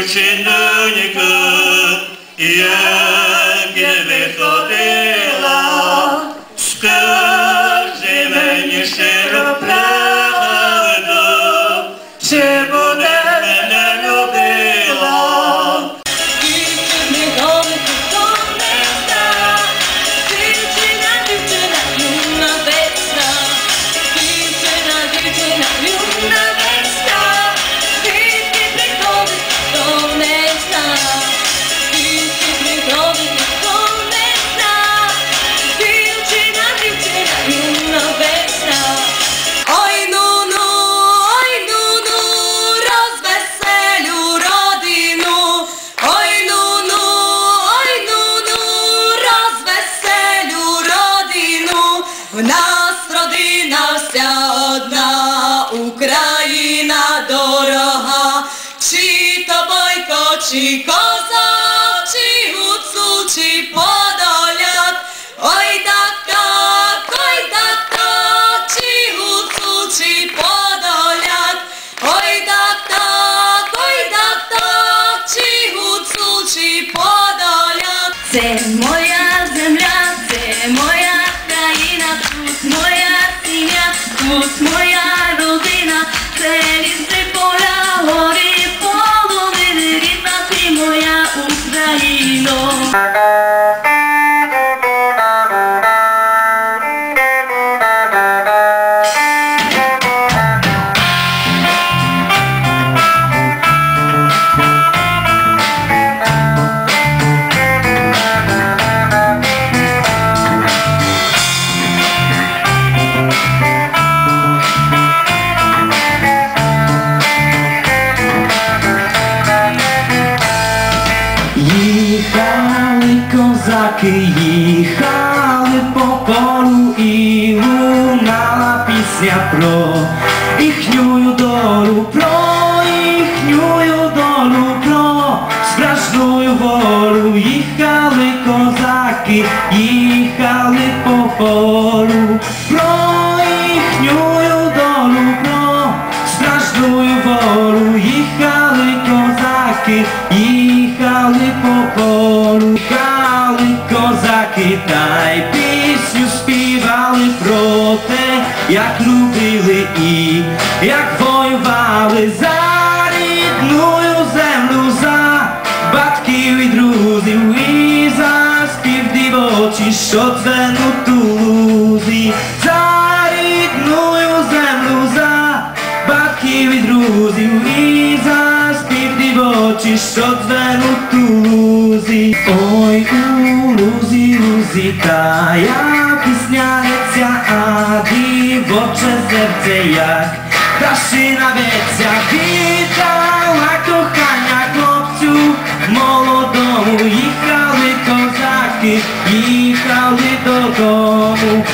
дівчинонько, як я виходила, скажи мені щиро правду, В нас родина вся одна, Україна дорога. Чи то бойко, чи козак, тут моя сім'я, тут моя родина, це ліси поля, гори, половини, рідна ти моя Україно. Їхали козаки, їхали по полю і лунала пісня про їхню долю, про їхню долю, про справжню волю. Їхали козаки, їхали по полю, про їхню долю, про справжню волю. Їхали козаки, козаки, та й пісню співали про те, як любили і як воювали за рідною землю, за батьків і друзів, і за спів дівочі, що дзвенуть у лузі, за рідною землю, за батьків і друзів, і за спів дівочі, що дзвенуть у лузі. Ой, лузі, як пісняється, а дівоче серце, як пташина веться, вітала кохання хлопцю молодому, їхали козаки, їхали додому,